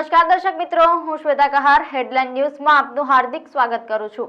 દર્શક મિત્રો, હું શ્વેતા કહાર, હેડલાઇન ન્યૂઝમાં આપનું હાર્દિક સ્વાગત કરું છું.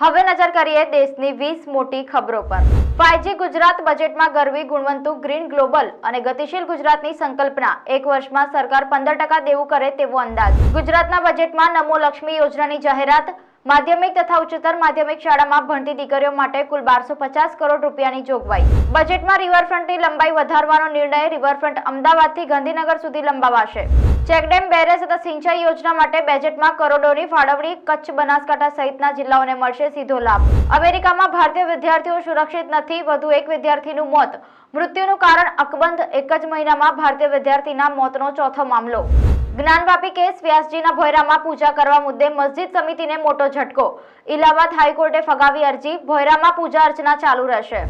હવે નજર કરીએ દેશની 20 મોટી ખબરો પર. 5G ગુજરાત બજેટમાં ગરવી ગુણવંતુ ગ્રીન ગ્લોબલ અને ગતિશીલ ગુજરાતની સંકલ્પના. એક વર્ષમાં સરકાર પંદર ટકા દેવું કરે તેવો અંદાજ. ગુજરાતના બજેટમાં નમો લક્ષ્મી યોજનાની જાહેરાત માધ્યમિક તથા ઉચ્ચતર માધ્યમિક શાળામાં ભણતી દીકરીઓ માટે કુલ બારસો પચાસ કરોડ રૂપિયાની જોગવાઈ. બજેટમાં રિવરફ્રન્ટની લંબાઈ વધારવાનો નિર્ણય રિવરફ્રન્ટ અમદાવાદથી ગાંધીનગર સુધી લંબાવાશે. ચેકડેમ, બેરેજ તથા સિંચાઈ યોજના માટે બજેટમાં કરોડોની ફાળવણી કચ્છ બનાસકાંઠા સહિતના જિલ્લાઓને મળશે સીધો લાભ. અમેરિકામાં ભારતીય વિદ્યાર્થીઓ સુરક્ષિત નથી, વધુ એક વિદ્યાર્થીનું મોત. મૃત્યુનું કારણ અકબંધ એક જ મહિનામાં ભારતીય વિદ્યાર્થીના મોતનો ચોથો મામલો. જ્ઞાનવાપી કેસ વ્યાસજીના ભોયરામાં પૂજા કરવા મુદ્દે મસ્જિદ સમિતિને મોટો ઝટકો. ઇલાહાબાદ હાઈકોર્ટે ફગાવી અરજી. ભોયરામાં પૂજા અર્ચના ચાલુ રહેશે.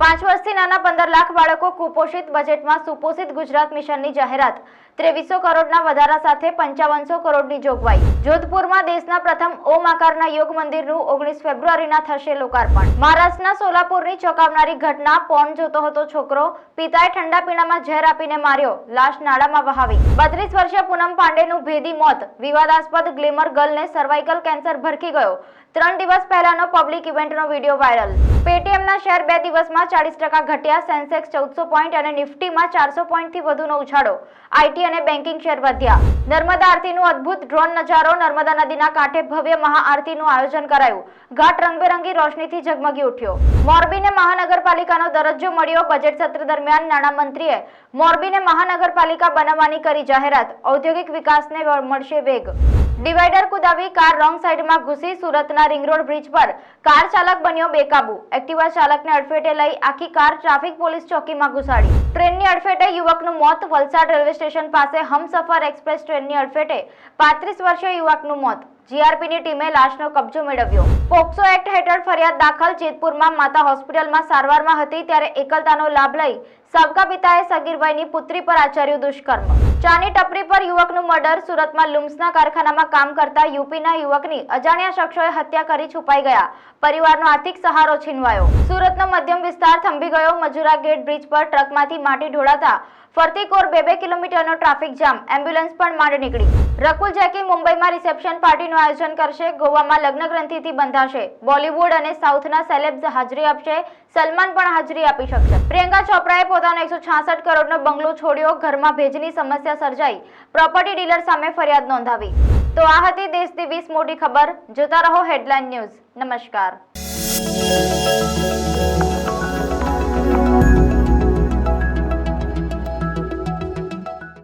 પાંચ વર્ષથી નાના પંદર લાખ બાળકો કુપોષિત બજેટમાં સુપોષિત ગુજરાત મિશનની જાહેરાત. ત્રેવીસો કરોડના વધારા સાથે પંચાવનસો કરોડની જોગવાઈ. જોધપુરમાં દેશના પ્રથમ ઓમ આકારના યોગ મંદિરનું ઓગણીસ ફેબ્રુઆરીના થશે લોકાર્પણ. મહારાષ્ટ્રના સોલાપુરની ચોંકાવનારી ઘટના પોન જોતો હતો છોકરો. પિતાએ ઠંડા પીણામાં ઝેર આપીને માર્યો. લાશ નાળામાં વહાવી. બત્રીસ વર્ષીય પૂનમ પાંડેનું ભેદી મોત. વિવાદાસ્પદ ગ્લેમર ગર્લને સર્વાઇકલ કેન્સર ભરકી ગયો. ત્રણ દિવસ પહેલાનો પબ્લિક ઇવેન્ટનો વીડિયો વાયરલ પેટીએમના શેર બે દિવસમાં ચાલીસ ટકા ઘટ્યા, સેન્સેક્સ ચૌદસો પોઈન્ટ અને નિફ્ટીમાં ચારસો પોઈન્ટથી વધુનો ઉછાળો. આઈટી અને બેન્કિંગ શેર વધ્યા. નર્મદા આરતીનું અદ્ભુત ડ્રોન નજારો નર્મદા નદીના કાંઠે ભવ્ય મહાઆરતીનું આયોજન કરાયું. ઘાટ રંગબેરંગી રોશનીથી ઝગમગી ઉઠ્યો. મોરબીને મહાનગરપાલિકાનો દરજ્જો મળ્યો. બજેટ સત્ર દરમિયાન નાણામંત્રીએ મોરબીને મહાનગરપાલિકા બનાવવાની કરી જાહેરાત. ઔદ્યોગિક વિકાસને મળશે વેગ. ડિવાઈડર કુદાવી કાર રોંગ સાઈડમાં ઘૂસી સુરતના રિંગ રોડ બ્રિજ પર કાર ચાલક બન્યો બેકાબુ. એક્ટિવા ચાલકને અડફેટે લઈ આખી કાર ટ્રાફિક પોલીસ ચોકીમાં ઘુસાડી. ટ્રેનની અડફેટે યુવકનું મોત. વલસાડ રેલવે સ્ટેશન પાસે હમસફર એક્સપ્રેસ ટ્રેનની અડફેટે પાંત્રીસ વર્ષીય યુવકનું મોત. જીઆરપીની ટીમે લાશનો કબજો મેળવ્યો. પોક્સો એક્ટ હેઠળ ફરિયાદ દાખલ જેતપુરમાં માતા હોસ્પિટલમાં સારવારમાં હતી, ત્યારે એકલતાનો લાભ લઈ સાબકા પિતાએ સગીરભાઈની પુત્રી પર આચર્યું દુષ્કર્મ. ચાની ટપરી પર યુવકનું મર્ડર, સુરતમાં લુમ્સના કારખાનામાં કામ કરતા યુપીના યુવકની અજાણ્યા શખ્સોએ હત્યા કરી છુપાઈ ગયા. પરિવારનો આર્થિક સહારો છીનવાયો. સુરતનો મધ્યમ વિસ્તાર થંભી ગયો. મજુરા ગેટ બ્રિજ પર ટ્રકમાંથી માટી ઢોળાતા ફરતી કોર બે બે કિલોમીટરનો ટ્રાફિક જામ. એમ્બ્યુલન્સ પણ માંડ નીકળી. રકુલ જેકી મુંબઈમાં રિસેપ્શન પાર્ટીનું આયોજન કરશે. ગોવામાં લગ્ન ગ્રંથિથી બંધાશે. બોલિવૂડ અને સાઉથના સેલેબ્સ હાજરી આપશે. સલમાન પણ હાજરી આપી શકશે. પ્રિયંકા ચોપરાએ પોતાનો એકસો છાસઠ કરોડનો બંગલો છોડ્યો, ઘરમાં ભેજની સમસ્યા સર્જાઈ પ્રોપર્ટી ડીલર સામે ફરિયાદ નોંધાવી. તો આ હતી દેશની વીસ મોટી ખબર. જોતા રહો હેડલાઇન ન્યૂઝ નમસ્કાર.